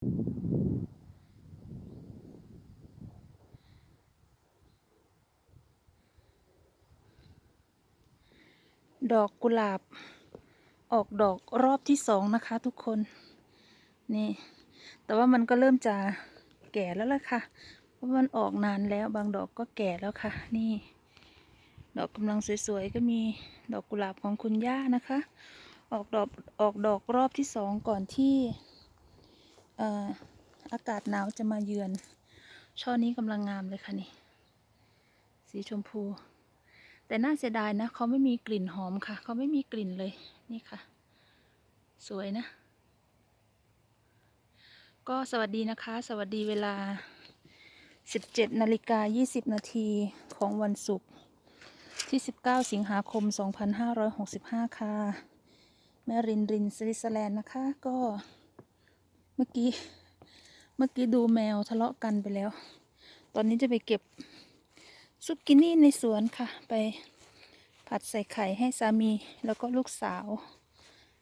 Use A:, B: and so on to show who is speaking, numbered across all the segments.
A: ดอกกุหลาบ ออกดอกรอบที่สองนะคะทุกคน นี่ แต่ว่ามันก็เริ่มจะแก่แล้วล่ะค่ะ เพราะมันออกนานแล้วบางดอกก็แก่แล้วค่ะ นี่ ดอกกำลังสวยๆก็มีดอกกุหลาบของคุณย่านะคะ ออกดอกออกดอกรอบที่สองก่อนที่ อากาศหนาวจะมาเยือน ช่อนี้กำลังงามเลยค่ะนี่ สีชมพู แต่น่าเสียดายนะเขาไม่มีกลิ่นหอมค่ะ เขาไม่มีกลิ่นเลย นี่ค่ะ สวยนะ ก็สวัสดีนะคะ สวัสดีเวลา 17นาฬิกา20นาทีของวันศุกร์ที่ 19 สิงหาคม 2565 ค่ะ แม่รินรินสวิตเซอร์แลนด์นะคะ ก็ มื่อกี้ เมื่อกี้ดูแมวทะเลาะกันไปแล้ว ตอนนี้จะไปเก็บซุกินี่ในสวนค่ะ ไปผัดใส่ไข่ให้สามีแล้วก็ลูกสาว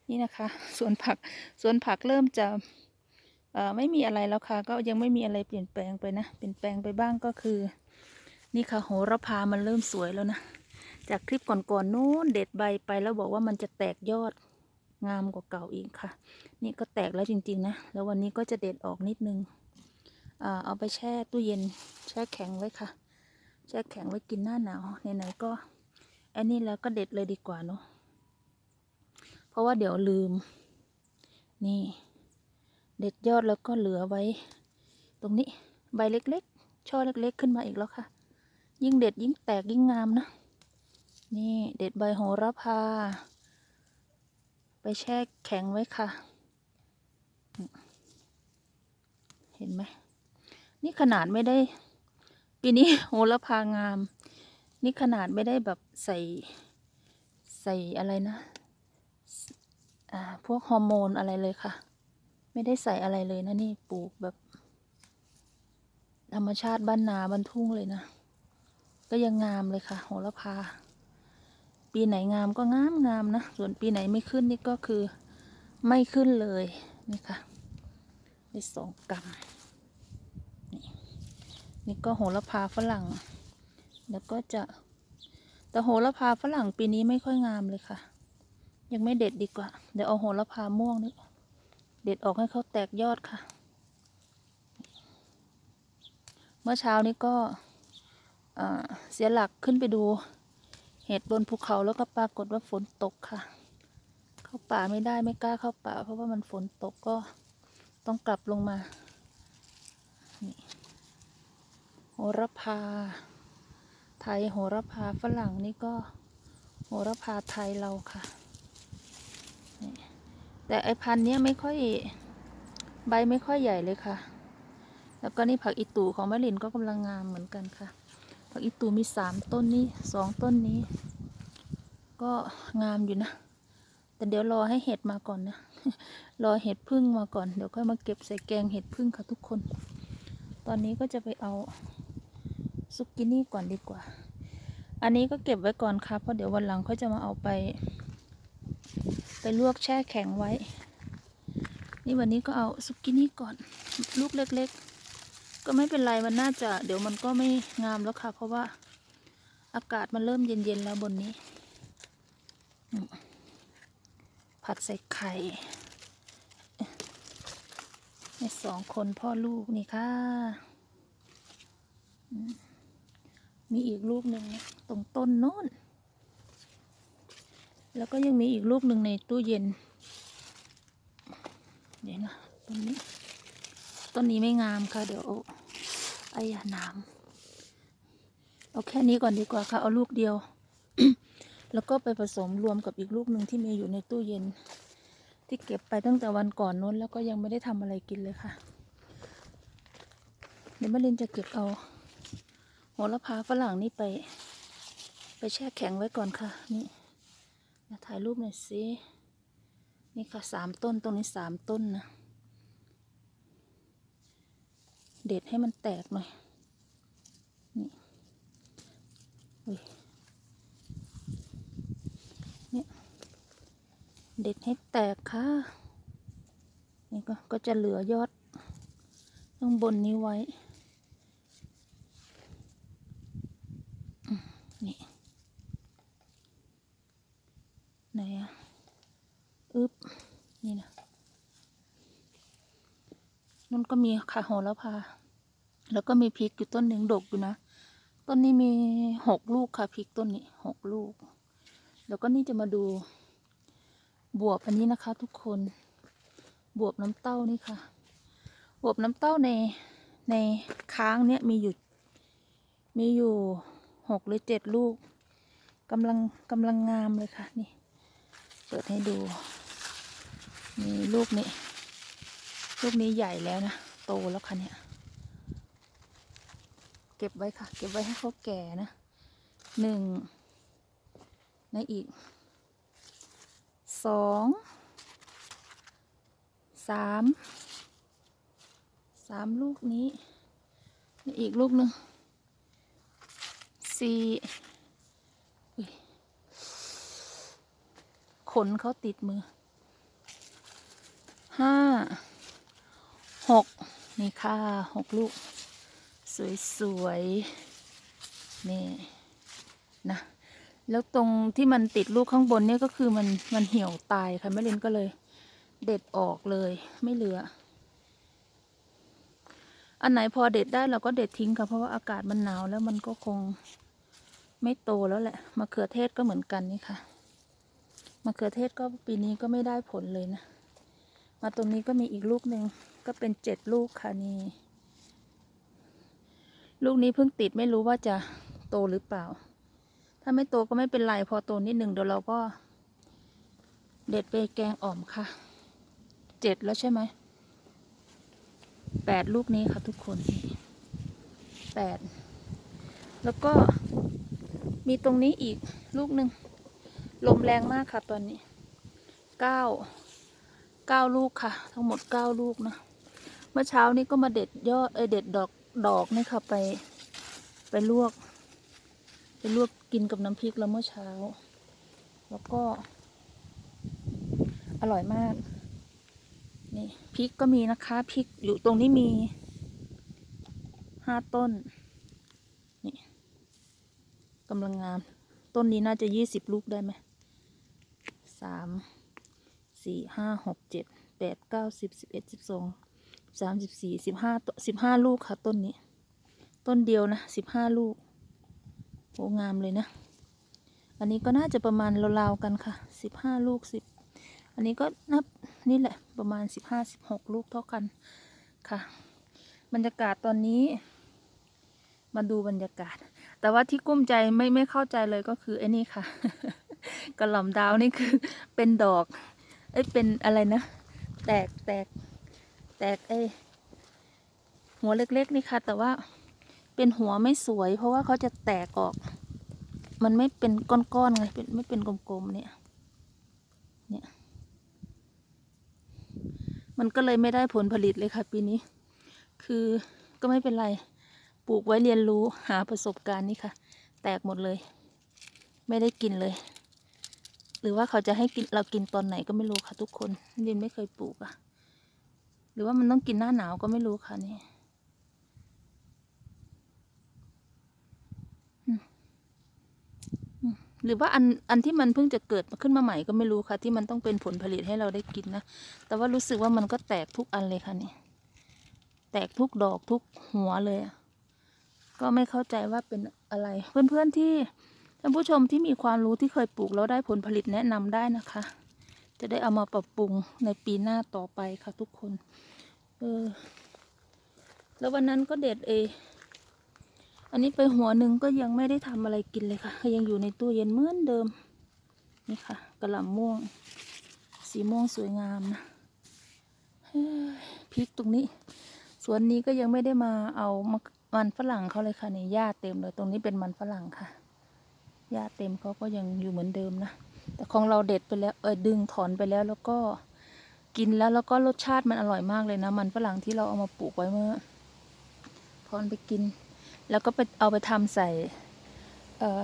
A: นี่นะคะสวนผักสวนผักเริ่มจะไม่มีอะไรแล้วค่ะ ก็ยังไม่มีอะไรเปลี่ยนแปลงไปนะ เปลี่ยนแปลงไปบ้างก็คือ นี่ค่ะโหระพามันเริ่มสวยแล้วนะ จากคลิปก่อนๆนู้นเด็ดใบไปแล้วบอกว่ามันจะแตกยอด งามกว่าเก่าอีกค่ะ นี่ก็แตกแล้วจริง ๆ นะ แล้ววันนี้ก็จะเด็ดออกนิดนึงเอาไปแช่ตู้เย็นแช่แข็งไว้ค่ะ แช่แข็งไว้กินหน้าหนาวไหนๆก็ไอ้นี่แล้วก็เด็ดเลยดีกว่าเนาะเพราะว่าเดี๋ยวลืม นี่ เด็ดยอดแล้วก็เหลือไว้ ตรงนี้ใบเล็กๆ ช่อเล็กๆ ขึ้นมาอีกแล้วค่ะ ยิ่งเด็ดยิ่งแตกยิ่งงามนะ นี่เด็ดใบโหระพา แช่แข็งไว้ค่ะ เห็นไหม นี่ขนาดไม่ได้ ปีนี้โหระพางาม นี่ขนาดไม่ได้แบบใส่ ใส่อะไรนะ อ่า พวกฮอร์โมนอะไรเลยค่ะ ไม่ได้ใส่อะไรเลยนะนี่ปลูกแบบ ธรรมชาติบ้านนาบ้านทุ่งเลยนะ ก็ยังงามเลยค่ะ โหระพา ปีไหนงามก็งามงามนะ ส่วนปีไหนไม่ขึ้นนี่ก็คือไม่ขึ้นเลย นี่ค่ะได้สองกำนี่ก็โหระพาฝรั่ง แล้วก็จะ แต่โหระพาฝรั่งปีนี้ไม่ค่อยงามเลยค่ะ ยังไม่เด็ดดีกว่า เดี๋ยวเอาโหระพาม่วงนี่เด็ดออกให้เขาแตกยอดค่ะ เมื่อเช้านี้ก็เสียหลักขึ้นไปดู เห็ดบนภูเขาแล้วก็ปรากฏว่าฝนตกค่ะ เข้าป่าไม่ได้ไม่กล้าเข้าป่า เพราะว่ามันฝนตกก็ต้องกลับลงมาโหระพา ไทยโหระพาฝรั่งนี่ก็โหระพาไทยเราค่ะ แต่ไอพันธุ์เนี้ยไม่ค่อยใบไม่ค่อยใหญ่เลยค่ะ แล้วก็นี่ผักอีตูของแม่ลินก็กำลังงามเหมือนกันค่ะ ผักอีตูมีสามต้นนี้สองต้นนี้ ก็งามอยู่นะ แต่เดี๋ยวรอให้เห็ดมาก่อนนะ รอเห็ดพึ่งมาก่อน เดี๋ยวค่อยมาเก็บใส่แกงเห็ดพึ่งค่ะทุกคน ตอนนี้ก็จะไปเอาซุกกินี่ก่อนดีกว่า อันนี้ก็เก็บไว้ก่อนค่ะ เพราะเดี๋ยววันหลังเขาจะมาเอาไป ไปลวกแช่แข็งไว้ นี่วันนี้ก็เอาซุกกินี่ก่อน ลูกเล็ก ๆ ก็ไม่เป็นไรมันน่าจะ เดี๋ยวมันก็ไม่งามแล้วค่ะ เพราะว่าอากาศมันเริ่มเย็นๆแล้วบนนี้ ผัดใส่ไข่ในสองคนพ่อลูกนี่ค่ะ มีอีกลูกหนึ่งตรงต้นโน้น แล้วก็ยังมีอีกลูกหนึ่งในตู้เย็นเดี๋ยวนะต้นนี้ ต้นนี้ไม่งามค่ะ เดี๋ยวไอ้ยาน้ำเอาแค่นี้ก่อนดีกว่าค่ะ เอาลูกเดียว แล้วก็ไปผสมรวมกับอีกลูกหนึ่งที่มีอยู่ในตู้เย็น ที่เก็บไปตั้งแต่วันก่อนนู้นแล้วก็ยังไม่ได้ทำอะไรกินเลยค่ะ เดี๋ยวแม่ลินจะเก็บเอาโหระพาฝรั่งนี่ไป ไปแช่แข็งไว้ก่อนค่ะ นี่มาถ่ายรูปหน่อยสินี่ค่ะสามต้นตรงนี้สามต้นนะ เด็ดให้มันแตกหน่อย นี่เนี่ยเด็ดให้แตกค่ะ นี่ก็ก็จะเหลือยอดต้องบนนี้ไว้ นี่ ไหนอะอึบนี่นะนั่นก็มีขาโหระพา แล้วก็มีพริกอยู่ต้นหนึ่งดกอยู่นะ ต้นนี้มีหกลูกค่ะพริกต้นนี้หกลูก แล้วก็นี่จะมาดูบวบอันนี้นะคะ ทุกคน บวบน้ำเต้านี่ค่ะ บวบน้ำเต้าในในค้างเนี่ยมีอยู่มีอยู่หกหรือเจ็ดลูกกำลังกำลังงามเลยค่ะ นี่ เปิดให้ดูมีลูกนี้ ลูกนี้ใหญ่แล้วนะ โตแล้วค่ะเนี่ย เก็บไว้ค่ะ เก็บไว้ให้เขาแก่นะหนึ่งในอีกสองสามสามลูกนี้ในอีกลูกหนึ่งสี่ขนเขาติดมือห้าหกนี่ค่ะหกลูก สวยๆ นี่นะ แล้วตรงที่มันติดลูกข้างบนเนี่ยก็คือมันมันเหี่ยวตายค่ะแม่ลินก็เลย เด็ดออกเลยไม่เหลือ อันไหนพอเด็ดได้เราก็เด็ดทิ้งค่ะเพราะว่าอากาศมันหนาวแล้วมันก็คงไม่โตแล้วแหละมะเขือเทศก็เหมือนกันนี่ค่ะมะเขือเทศก็ปีนี้ก็ไม่ได้ผลเลยนะ มาตรงนี้ก็มีอีกลูกหนึ่งก็เป็นเจ็ดลูกค่ะนี่ ลูกนี้เพิ่งติดไม่รู้ว่าจะโตหรือเปล่า ถ้าไม่โตก็ไม่เป็นไร พอโตนิดหนึ่งเดี๋ยวเราก็ เด็ดไปแกงอ่อมค่ะ เจ็ดแล้วใช่ไหม แปดลูกนี้ค่ะทุกคนแปด แล้วก็มีตรงนี้อีกลูกหนึ่ง ลมแรงมากค่ะตอนนี้เก้าเก้าลูกค่ะ ทั้งหมดเก้าลูกนะ เมื่อเช้านี้ก็มาเด็ดยอดเอเด็ดดอก ดอกนี่ค่ะไป ไปลวก ไปลวกกินกับน้ำพริกแล้วเมื่อเช้า แล้วก็ อร่อยมาก นี่พริกก็มีนะคะพริกอยู่ตรงนี้มีห้าต้น นี่กำลังงาม ต้นนี้น่าจะยี่สิบลูกได้ไหมสามสี่ห้าหกเจ็ดแปดเก้าสิบสิบเอ็ดสิบสอง สามสิบสี่สิบห้าสิบห้าลูกค่ะ ต้นนี้ ต้นเดียวนะสิบห้าลูกโหงามเลยนะ อันนี้ก็น่าจะประมาณราวๆกันค่ะสิบห้าลูกสิบอันนี้ก็นับนี่แหละประมาณสิบห้าสิบหกลูกเท่ากันค่ะบรรยากาศตอนนี้ มาดูบรรยากาศ แต่ว่าที่กุ้มใจไม่ไม่เข้าใจเลยก็คือไอ้นี่ค่ะกระหล่ำดาวนี่คือเป็นดอก เอ้ยเป็นอะไรนะ แตกแตก แตกไอหัวเล็กๆนี่ค่ะ แต่ว่าเป็นหัวไม่สวย เพราะว่าเขาจะแตกออก มันไม่เป็นก้อนๆไงเป็นไม่เป็นกลมๆเนี่ยเนี่ย มันก็เลยไม่ได้ผลผลิตเลยค่ะ ปีนี้ คือก็ไม่เป็นไร ปลูกไว้เรียนรู้หาประสบการณ์นี่ค่ะ แตกหมดเลย ไม่ได้กินเลย หรือว่าเขาจะให้กินเรากินตอนไหนก็ไม่รู้ค่ะทุกคนดินไม่เคยปลูกอะห รือว่ามันต้องกินหน้าหนาวก็ไม่รู้ค่ะนี่หรือว่าอันอันที่มันเพิ่งจะเกิดขึ้นมาใหม่ก็ไม่รู้ค่ะ ที่มันต้องเป็นผลผลิตให้เราได้กินนะ แต่ว่ารู้สึกว่ามันก็แตกทุกอันเลยค่ะนี่แตกทุกดอกทุกหัวเลยก็ไม่เข้าใจว่าเป็นอะไร เพื่อนๆที่ท่านผู้ชมที่มีความรู้ที่เคยปลูกแล้วได้ผลผลิตแนะนำได้นะคะ จะได้เอามาปรับปรุงในปีหน้าต่อไปค่ะทุกคน เออ แล้ววันนั้นก็เด็ดเอ อันนี้ไปหัวหนึ่งก็ยังไม่ได้ทำอะไรกินเลยค่ะ ยังอยู่ในตู้เย็นเหมือนเดิม นี่ค่ะกระหล่ำม่วง สีม่วงสวยงามนะพริกตรงนี้ สวนนี้ก็ยังไม่ได้มาเอามามันฝรั่งเขาเลยค่ะในหญ้าเต็มเลย ตรงนี้เป็นมันฝรั่งค่ะหญ้าเต็มเขาก็ยังอยู่เหมือนเดิมนะ แต่ของเราเด็ดไปแล้วเออดึงถอนไปแล้วแล้วก็กินแล้วแล้วก็รสชาติมันอร่อยมากเลยนะ มันฝรั่งที่เราเอามาปลูกไว้เมื่อถอนไปกิน แล้วก็ไปเอาไปทำใส่เออ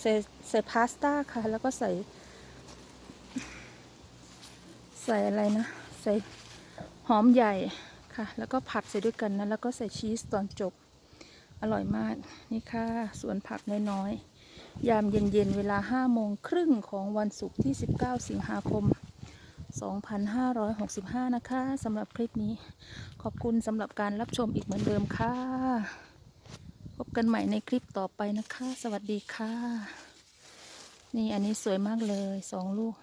A: ใส่ใส่พาสต้าค่ะ แล้วก็ใส่ ใส่อะไรนะ ใส่หอมใหญ่ค่ะ แล้วก็ผัดใส่ด้วยกันนะ แล้วก็ใส่ชีสตอนจบ อร่อยมาก นี่ค่ะ สวนผักน้อยๆ ยามเย็นๆ เวลา5โมงครึ่งของวันศุกร์ที่ 19 สิงหาคม 2565 นะคะสำหรับคลิปนี้ ขอบคุณสำหรับการรับชมอีกเหมือนเดิมค่ะ พบกันใหม่ในคลิปต่อไปนะคะ สวัสดีค่ะ นี่อันนี้สวยมากเลยสองลูก